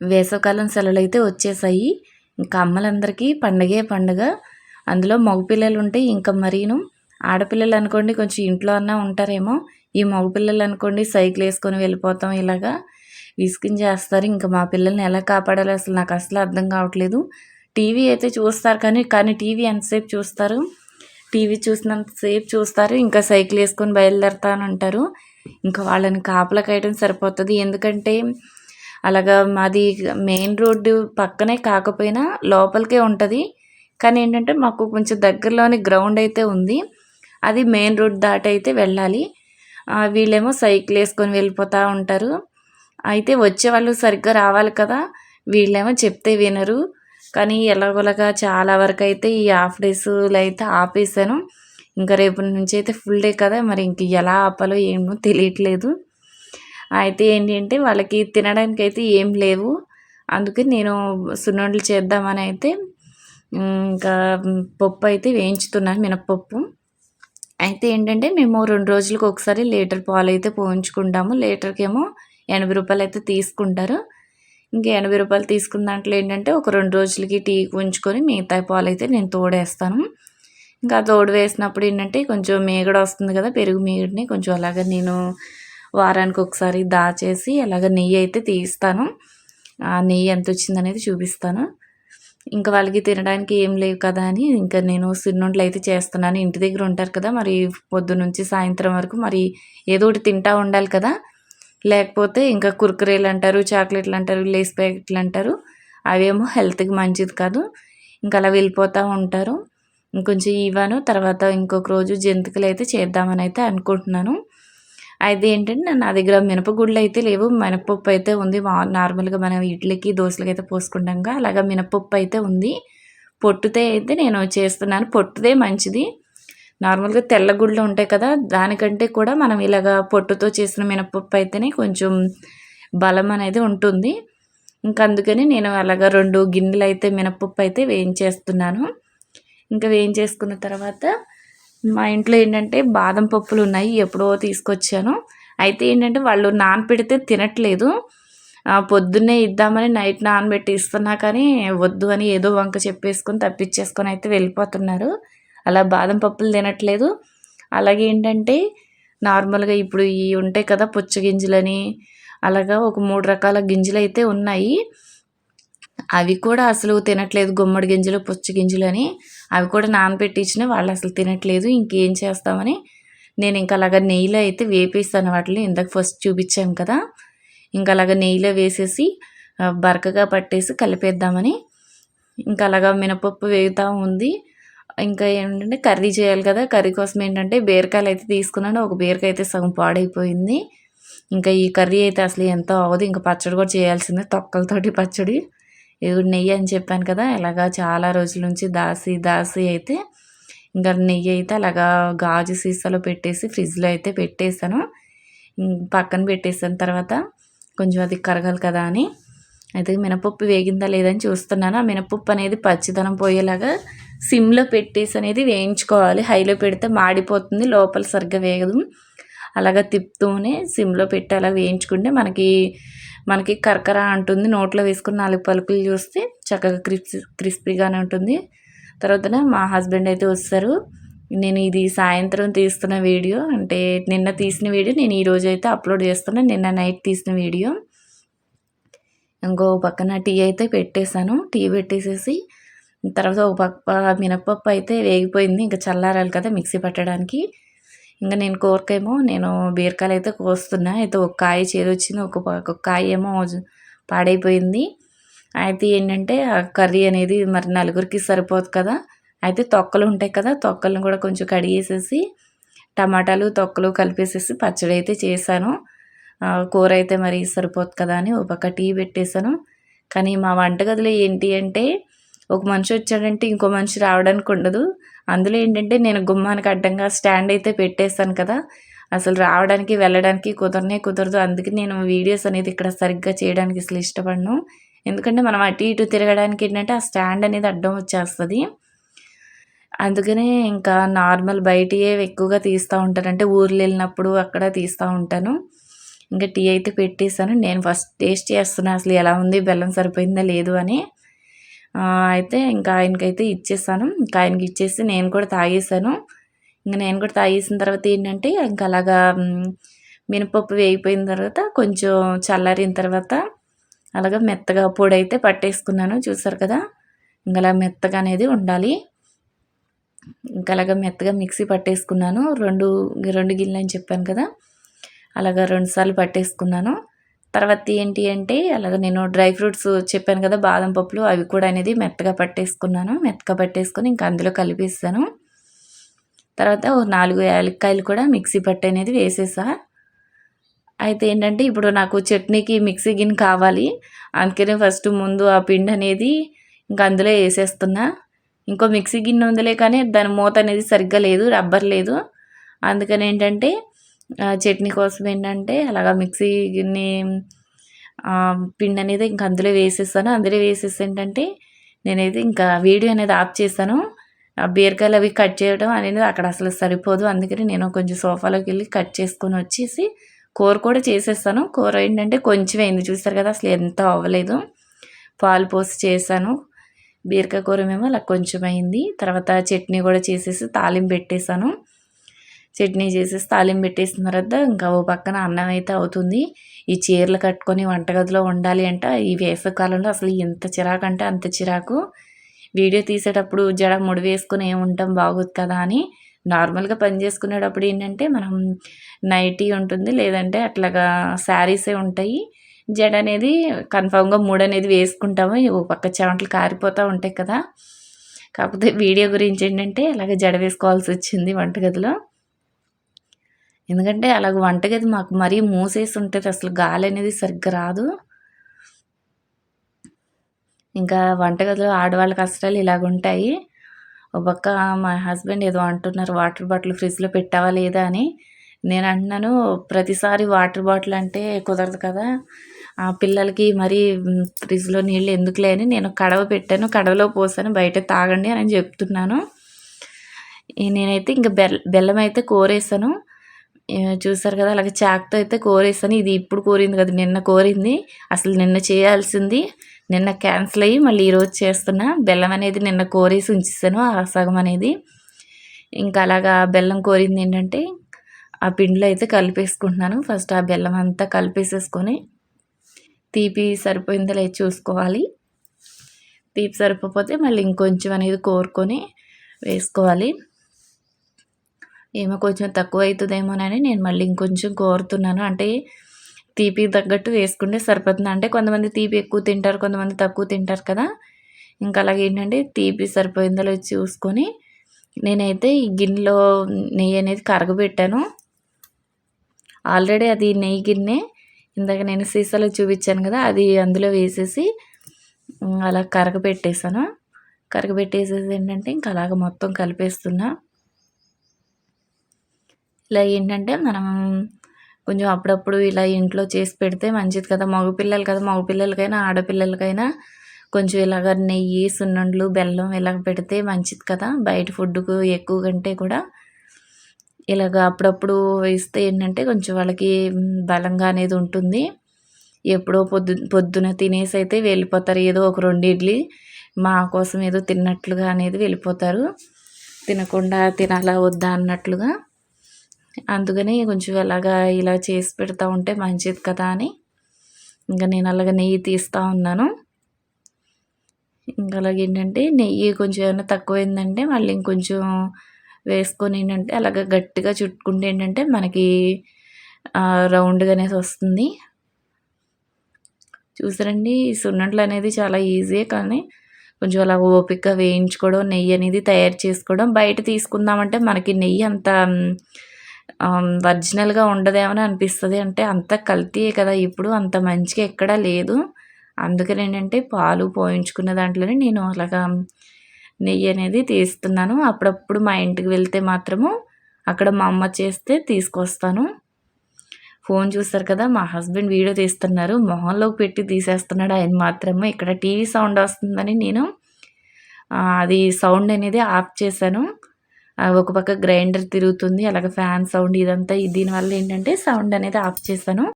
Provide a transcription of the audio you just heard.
వేసవకాలం సెలవులు అయితే వచ్చేసాయి. ఇంకా అమ్మలందరికీ పండగే పండగ. అందులో మగపిల్లలు ఉంటే ఇంకా మరీను. ఆడపిల్లలు అనుకోండి కొంచెం ఇంట్లో అన్నా ఉంటారేమో. ఈ మగపిల్లలు అనుకోండి సైకిల్ వేసుకొని వెళ్ళిపోతాం ఇలాగా. విసిగించేస్తారు. ఇంకా మా పిల్లల్ని ఎలా కాపాడాలో అసలు నాకు అసలు అర్థం కావట్లేదు. టీవీ అయితే చూస్తారు కానీ కానీ టీవీ ఎంతసేపు చూస్తారు? టీవీ చూసినంతసేపు చూస్తారు. ఇంకా సైకిల్ వేసుకొని బయలుదేరుతానంటారు. ఇంకా వాళ్ళని కాపలా కాయడం సరిపోతుంది. ఎందుకంటే అలాగా మాది మెయిన్ రోడ్డు పక్కనే కాకపోయినా లోపలికే ఉంటుంది. కానీ ఏంటంటే మాకు కొంచెం దగ్గరలోని గ్రౌండ్ అయితే ఉంది. అది మెయిన్ రోడ్ దాటి అయితే వెళ్ళాలి. వీళ్ళేమో సైకిల్ వేసుకొని వెళ్ళిపోతూ ఉంటారు. అయితే వచ్చే వాళ్ళు సరిగ్గా రావాలి కదా. వీళ్ళేమో చెప్తే వినరు. కానీ ఎలాగోలాగా చాలా వరకు అయితే ఈ హాఫ్ డేస్లో అయితే ఆపేసాను ఇంకా రేపు నుంచి అయితే ఫుల్ డే కదా. మరి ఇంక ఎలా ఆపాలో ఏమో తెలియట్లేదు. అయితే ఏంటంటే వాళ్ళకి తినడానికి అయితే ఏం లేవు. అందుకే నేను సున్నుండలు చేద్దామని అయితే ఇంకా పప్పు అయితే వేయించుతున్నాను మినప్పప్పు. అయితే ఏంటంటే మేము రెండు రోజులకు ఒకసారి లీటర్ పాలు అయితే పోయించుకుంటాము. లీటర్కేమో ఎనభై రూపాయలు అయితే తీసుకుంటారు. ఇంకా ఎనభై రూపాయలు తీసుకున్న దాంట్లో ఏంటంటే ఒక రెండు రోజులకి టీ ఉంచుకొని మిగతా పాలు అయితే నేను తోడేస్తాను. ఇంకా తోడు వేసినప్పుడు ఏంటంటే కొంచెం మీగడ వస్తుంది కదా పెరుగు మీగడిని కొంచెం అలాగ నేను వారానికి ఒకసారి దాచేసి అలాగ నెయ్యి అయితే తీస్తాను. ఆ నెయ్యి ఎంత వచ్చిందనేది చూపిస్తాను. ఇంకా వాళ్ళకి తినడానికి ఏం లేవు కదా అని ఇంకా నేను సిన్నుండ్లు అయితే చేస్తున్నాను. ఇంటి దగ్గర ఉంటారు కదా మరి పొద్దు నుంచి సాయంత్రం వరకు మరి ఏదో ఒకటి తింటా ఉండాలి కదా. లేకపోతే ఇంకా కుర్కురేలు అంటారు చాక్లెట్లు అంటారు లేస్ ప్యాకెట్లు అంటారు. అవేమో హెల్త్కి మంచిది కాదు. ఇంకా అలా వెళ్ళిపోతూ ఉంటారు. ఇంకొంచెం ఇవ్వను. తర్వాత ఇంకొక రోజు జంతికలు అయితే చేద్దామని అయితే అనుకుంటున్నాను. అయితే ఏంటంటే నా దగ్గర మినపగుళ్ళు అయితే లేవు. మినపప్పు అయితే ఉంది. నార్మల్గా మనం ఇడ్లీకి దోశలకి అయితే పోసుకుంటాం అలాగా మినపప్పు అయితే ఉంది. పొట్టుతే అయితే నేను చేస్తున్నాను. పొట్టుదే మంచిది. నార్మల్గా తెల్లగుళ్ళు ఉంటాయి కదా దానికంటే కూడా మనం ఇలాగా పొట్టుతో చేసిన మినపప్పు అయితేనే కొంచెం బలం అనేది ఉంటుంది. ఇంకా అందుకని నేను అలాగా రెండు గిన్నెలు అయితే మినపప్పు అయితే వేయించేస్తున్నాను. ఇంకా వేయించేసుకున్న తర్వాత మా ఇంట్లో ఏంటంటే బాదం పప్పులు ఉన్నాయి ఎప్పుడో తీసుకొచ్చాను. అయితే ఏంటంటే వాళ్ళు నానపెడితే తినట్లేదు. పొద్దున్నే ఇద్దామని నైట్ నానబెట్టి ఇస్తున్నా కానీ వద్దు అని ఏదో వంక చెప్పేసుకొని తప్పించేసుకొని అయితే వెళ్ళిపోతున్నారు. అలా బాదం పప్పులు తినట్లేదు. అలాగే ఏంటంటే నార్మల్గా ఇప్పుడు ఈ ఉంటాయి కదా పుచ్చ గింజలని అలాగా ఒక మూడు రకాల గింజలు అయితే ఉన్నాయి. అవి కూడా అసలు తినట్లేదు. గుమ్మడి గింజలు పుచ్చి గింజలు అని అవి కూడా నానబెట్టించిన వాళ్ళు అసలు తినట్లేదు. ఇంకేం చేస్తామని నేను ఇంకా అలాగ నెయ్యిలో అయితే వేపేస్తాను వాటిని. ఇందాక ఫస్ట్ చూపించాను కదా. ఇంకా అలాగ నెయ్యిలో వేసేసి బరకగా పట్టేసి కలిపేద్దామని. ఇంకా అలాగా మినపప్పు వేగుతూ ఉంది. ఇంకా ఏంటంటే కర్రీ చేయాలి కదా. కర్రీ కోసం ఏంటంటే బీరకాయలు అయితే తీసుకున్నాను. ఒక బీరకాయ అయితే సగం పాడైపోయింది. ఇంకా ఈ కర్రీ అయితే అసలు ఎంతో అవ్వదు. ఇంకా పచ్చడి కూడా చేయాల్సిందే తొక్కలతోటి పచ్చడి. ఇది నెయ్యి అని చెప్పాను కదా ఇలాగా చాలా రోజుల నుంచి దాసి దాసి అయితే ఇంకా నెయ్యి అయితే అలాగా గాజు సీసాలో పెట్టేసి ఫ్రిడ్జ్లో అయితే పెట్టేశాను. పక్కన పెట్టేసిన తర్వాత కొంచెం అది కరగాలి కదా అని అయితే మినపప్పు వేగిందా లేదని చూస్తున్నాను. ఆ మినపప్పు అనేది పచ్చిదనం పోయేలాగా సిమ్లో పెట్టేసి అనేది వేయించుకోవాలి. హైలో పెడితే మాడిపోతుంది లోపల సరిగ్గా వేగదు. అలాగా తిప్పుతూనే సిమ్లో పెట్టి అలా వేయించుకుంటే మనకి మనకి కరకర అంటుంది. నోట్లో వేసుకుని నాలుగు పలుకులు చూస్తే చక్కగా క్రిస్పీ క్రిస్పీగానే ఉంటుంది. తర్వాత మా హస్బెండ్ అయితే వస్తారు. నేను ఇది సాయంత్రం తీస్తున్న వీడియో. అంటే నిన్న తీసిన వీడియో. నేను ఈరోజు అయితే అప్లోడ్ చేస్తున్నాను నిన్న నైట్ తీసిన వీడియో. ఇంకో పక్కన టీ అయితే పెట్టేశాను. టీ పెట్టేసేసి తర్వాత ఒక పక్క మినపప్పు అయితే వేగిపోయింది. ఇంకా చల్లారాలి కదా మిక్సీ పట్టడానికి. ఇంకా నేను కూరకేమో నేను బీరకాయలు అయితే కోస్తున్నా. అయితే ఒక కాయ చేదొచ్చింది ఒక ఒక కాయ ఏమో పాడైపోయింది. అయితే ఏంటంటే ఆ కర్రీ అనేది మరి నలుగురికి సరిపోదు కదా. అయితే తొక్కలు ఉంటాయి కదా తొక్కలను కూడా కొంచెం కడిగేసేసి టమాటాలు తొక్కలు కలిపేసేసి పచ్చడి అయితే చేశాను. కూర అయితే మరి సరిపోదు కదా అని ఒక టీ పెట్టేశాను. కానీ మా వంటగదిలో ఏంటి అంటే ఒక మనిషి వచ్చాడంటే ఇంకో మనిషి రావడానికి ఉండదు. అందులో ఏంటంటే నేను గుమ్మానికి అడ్డంగా స్టాండ్ అయితే పెట్టేస్తాను కదా. అసలు రావడానికి వెళ్ళడానికి కుదరనే కుదరదు. అందుకే నేను వీడియోస్ అనేది ఇక్కడ సరిగ్గా చేయడానికి అసలు ఇష్టపడను. ఎందుకంటే మనం అటు ఇటు తిరగడానికి ఏంటంటే ఆ స్టాండ్ అనేది అడ్డం వచ్చేస్తుంది. అందుకనే ఇంకా నార్మల్ బయటయే ఎక్కువగా తీస్తూ ఉంటాను. అంటే ఊర్లు వెళ్ళినప్పుడు అక్కడ తీస్తూ ఉంటాను. ఇంకా టీ అయితే పెట్టేశాను. నేను ఫస్ట్ టేస్ట్ చేస్తున్నాను అసలు ఎలా ఉంది? బెల్లం సరిపోయిందా? లేదు అని. అయితే ఇంకా ఆయనకైతే ఇచ్చేసాను. ఇంకా ఆయనకి ఇచ్చేసి నేను కూడా తాగేసాను. ఇంకా నేను కూడా తాగేసిన తర్వాత ఏంటంటే ఇంకా అలాగా మినపప్పు వేగిపోయిన తర్వాత కొంచెం చల్లారిన తర్వాత అలాగా మెత్తగా పొడి అయితే పట్టేసుకున్నాను. చూసారు కదా? ఇంకా అలా మెత్తగా అనేది ఉండాలి. ఇంకా అలాగా మెత్తగా మిక్సీ పట్టేసుకున్నాను. రెండు రెండు గిన్నెలు అని చెప్పాను కదా? అలాగా రెండుసార్లు పట్టేసుకున్నాను. తర్వాత ఏంటి అంటే అలాగ నేను డ్రై ఫ్రూట్స్ చెప్పాను కదా బాదం పప్పులు అవి కూడా అనేది మెత్తగా పట్టేసుకున్నాను. మెత్తగా పట్టేసుకొని ఇంకా అందులో కలిపేస్తాను. తర్వాత ఓ నాలుగు యాలక్కాయలు కూడా మిక్సీ పట్టు అనేది వేసేసా. అయితే ఏంటంటే ఇప్పుడు నాకు చట్నీకి మిక్సీ గిన్నె కావాలి. అందుకనే ఫస్ట్ ముందు ఆ పిండి అనేది ఇంకా అందులో వేసేస్తున్నా. ఇంకో మిక్సీ గిన్నె ఉందిలే కానీ దాని మూత అనేది సరిగ్గా లేదు రబ్బర్ లేదు. అందుకని ఏంటంటే చట్నీ కోసం ఏంటంటే అలాగా మిక్సీ పిండి అనేది ఇంకా అందులో వేసేస్తాను. అందులో వేసేసి ఏంటంటే నేనైతే ఇంకా వీడియో అనేది ఆఫ్ చేశాను ఆ బీరకాయలు అవి కట్ చేయడం అనేది అక్కడ అసలు సరిపోదు. అందుకని నేను కొంచెం సోఫాలోకి వెళ్ళి కట్ చేసుకొని వచ్చేసి కూర కూడా చేసేస్తాను. కూర ఏంటంటే కొంచెం అయింది చూస్తారు కదా అసలు ఎంత అవ్వలేదు. పాలు పోసి చేశాను. బీరకాయ కూర మేము అలా కొంచెం అయింది తర్వాత చట్నీ కూడా చేసేసి తాలింపు పెట్టేశాను. చట్నీ చేసేసి తాలింపు పెట్టేసిన తర్వాత ఇంకా ఓ పక్కన అన్నం అయితే అవుతుంది. ఈ చీరలు కట్టుకొని వంటగదిలో ఉండాలి అంటే. ఈ వేసవికాలంలో అసలు ఎంత చిరాకు అంటే అంత చిరాకు. వీడియో తీసేటప్పుడు జడ ముడి వేసుకుని ఏముంటాం బాగోదు కదా అని. నార్మల్గా పని చేసుకునేటప్పుడు ఏంటంటే మనం నైటీ ఉంటుంది లేదంటే అట్లాగా శారీసే ఉంటాయి. జడ అనేది కన్ఫామ్గా మూడు అనేది వేసుకుంటాము. ఓ పక్క చెమటలు కారిపోతూ ఉంటాయి కదా. కాకపోతే వీడియో గురించి ఏంటంటే అలాగే జడ వేసుకోవాల్సి వచ్చింది వంటగదిలో. ఎందుకంటే అలాగ వంటగది మాకు మరీ మూసేసి ఉంటే అసలు గాలి అనేది సరిగ్గా రాదు. ఇంకా వంటగదిలో ఆడవాళ్ళ కష్టాలు ఇలాగ ఉంటాయి ఒక పక్క మా హస్బెండ్ ఏదో అంటున్నారు వాటర్ బాటిల్ ఫ్రిడ్జ్లో పెట్టావా లేదా అని. నేను అంటున్నాను ప్రతిసారి వాటర్ బాటిల్ అంటే కుదరదు కదా. ఆ పిల్లలకి మరి ఫ్రిడ్జ్లో నీళ్ళు ఎందుకులే అని నేను కడవ పెట్టాను కడవలో పోసాను బయట తాగండి అని చెప్తున్నాను. నేనైతే ఇంకా బెల్ బెల్లం అయితే కోరేసాను. చూసారు కదా అలాగే చాక్తో అయితే కోరేసాను ఇది ఇప్పుడు కోరింది కదా నిన్న కోరింది. అసలు నిన్న చేయాల్సింది నిన్న క్యాన్సిల్ అయ్యి మళ్ళీ ఈరోజు చేస్తున్నా. బెల్లం అనేది నిన్న కోరేసి ఉంచేసాను ఆ సగం అనేది. ఇంకా అలాగా బెల్లం కోరింది ఏంటంటే ఆ పిండిలో అయితే కలిపేసుకుంటున్నాను. ఫస్ట్ ఆ బెల్లం అంతా కలిపేసేసుకొని తీపి సరిపోయిందో లేదు చూసుకోవాలి. తీపి సరిపోతే మళ్ళీ ఇంకొంచెం అనేది కోరుకొని వేసుకోవాలి. ఏమో కొంచెం తక్కువ అవుతుందేమోనని నేను మళ్ళీ ఇంకొంచెం కోరుతున్నాను. అంటే తీపి తగ్గట్టు వేసుకుంటే సరిపోతుంది. అంటే కొంతమంది తీపి ఎక్కువ తింటారు కొంతమంది తక్కువ తింటారు కదా. ఇంకా అలాగే ఏంటంటే తీపి సరిపోయిందో చూసుకొని నేనైతే ఈ గిన్నెలో నెయ్యి అనేది కరగబెట్టాను. ఆల్రెడీ అది నెయ్యి గిన్నె. ఇందాక నేను సీసాలో చూపించాను కదా అది అందులో వేసేసి అలా కరగబెట్టేసాను కరగబెట్టేసేసి ఏంటంటే ఇంకా అలాగ మొత్తం కలిపేస్తున్నా. ఇలా ఏంటంటే మనం కొంచెం అప్పుడప్పుడు ఇలా ఇంట్లో చేసి పెడితే మంచిది కదా. మగపిల్లలు కదా. మగపిల్లలకైనా ఆడపిల్లలకైనా కొంచెం ఇలాగ నెయ్యి సున్నుండ్లు బెల్లం ఇలాగ పెడితే మంచిది కదా. బయట ఫుడ్కు ఎక్కువ కంటే కూడా ఇలాగ అప్పుడప్పుడు ఇస్తే ఏంటంటే కొంచెం వాళ్ళకి బలంగా అనేది ఉంటుంది. ఎప్పుడో పొద్దు పొద్దున తినేసి అయితే వెళ్ళిపోతారు. ఏదో ఒక రెండు ఇడ్లీ మా కోసం ఏదో తిన్నట్లుగా అనేది వెళ్ళిపోతారు. తినకుండా తినాలా వద్దా అన్నట్లుగా అందుకని కొంచెం అలాగా ఇలా చేసి పెడతా ఉంటే మంచిది కదా అని. ఇంకా నేను అలాగ నెయ్యి తీస్తూ ఉన్నాను. ఇంకా అలాగే ఏంటంటే నెయ్యి కొంచెం ఏమైనా తక్కువైందంటే మళ్ళీ ఇంకొంచెం వేసుకొని ఏంటంటే అలాగ గట్టిగా చుట్టుకుంటే ఏంటంటే మనకి రౌండ్గానే వస్తుంది. చూసారండి ఈ సున్నుండలు అనేది చాలా ఈజీ కానీ కొంచెం అలా ఓపికగా వేయించుకోవడం నెయ్యి అనేది తయారు చేసుకోవడం బయట తీసుకుందామంటే మనకి నెయ్యి అంత ఒరిజినల్గా ఉండదేమని అనిపిస్తుంది. అంటే అంత కల్తీయే కదా ఇప్పుడు అంత మంచిగా ఎక్కడా లేదు. అందుకని ఏంటంటే పాలు పోయించుకున్న దాంట్లోనే నేను అలాగా నెయ్యి అనేది తీస్తున్నాను. అప్పుడప్పుడు మా ఇంటికి వెళ్తే మాత్రము అక్కడ మా అమ్మ చేస్తే తీసుకొస్తాను. ఫోన్ చూస్తారు కదా మా హస్బెండ్ వీడియో తీస్తున్నారు. మొహంలోకి పెట్టి తీసేస్తున్నాడు ఆయన మాత్రము. ఇక్కడ టీవీ సౌండ్ వస్తుందని నేను అది సౌండ్ అనేది ఆఫ్ చేశాను. ఒక పక్క గ్రైండర్ తిరుగుతుంది అలాగే ఫ్యాన్ సౌండ్ ఇదంతా. దీనివల్ల ఏంటంటే సౌండ్ అనేది ఆఫ్ చేశాను